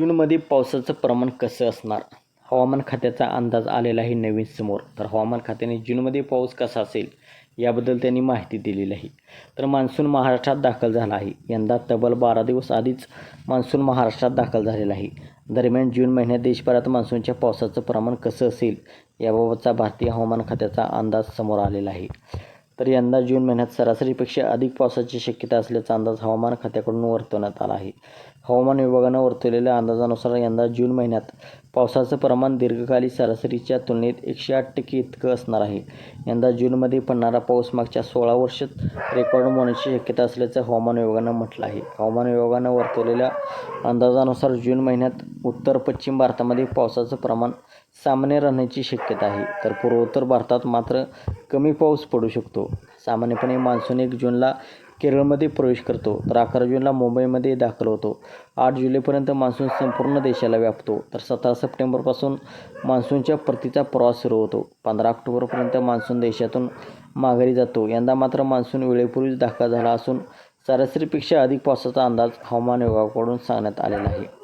जूनमध्ये पावसाचं प्रमाण कसं असणार? हवामान खात्याचा अंदाज आलेला आहे नवीन समोर. तर हवामान खात्याने जूनमध्ये पाऊस कसा असेल याबद्दल त्यांनी माहिती दिलेली आहे. तर मान्सून महाराष्ट्रात दाखल झाला आहे. यंदा तब्बल बारा दिवस आधीच मान्सून महाराष्ट्रात दाखल झालेला आहे. दरम्यान जून महिन्यात देशभरात मान्सूनच्या पावसाचं प्रमाण कसं असेल याबाबतचा भारतीय हवामान खात्याचा अंदाज समोर आलेला आहे. तर यंदा जून महिन्यात सरासरीपेक्षा अधिक पावसाची शक्यता असल्याचा अंदाज हवामान खात्याकडून वर्तवण्यात आला आहे. हवामान विभागानं वर्तवलेल्या अंदाजानुसार यंदा जून महिन्यात पावसाचं प्रमाण दीर्घकाली सरासरीच्या तुलनेत एकशे आठ टक्के इतकं असणार आहे. यंदा जूनमध्ये पडणारा पाऊस मागच्या सोळा वर्षात रेकॉर्ड होण्याची शक्यता असल्याचं हवामान विभागानं म्हटलं आहे. हवामान विभागानं वर्तवलेल्या अंदाजानुसार जून महिन्यात उत्तर पश्चिम भारतामध्ये पावसाचं प्रमाण सामान्य राहण्याची शक्यता आहे. तर पूर्वोत्तर भारतात मात्र कमी पाऊस पडू शकतो. सामान्यपणे मान्सून एक जूनला केरळमध्ये प्रवेश करतो. तर अकरा जूनला मुंबईमध्ये दाखल होतो. आठ जुलैपर्यंत मान्सून संपूर्ण देशाला व्यापतो. तर सतरा सप्टेंबरपासून मान्सूनच्या परतीचा प्रवास सुरू होतो. पंधरा ऑक्टोबरपर्यंत मान्सून देशातून माघारी जातो. यंदा मात्र मान्सून वेळेपूर्वीच दाखल झाला असून सरासरीपेक्षा अधिक पावसाचा अंदाज हवामान विभागाकडून सांगण्यात आलेला आहे.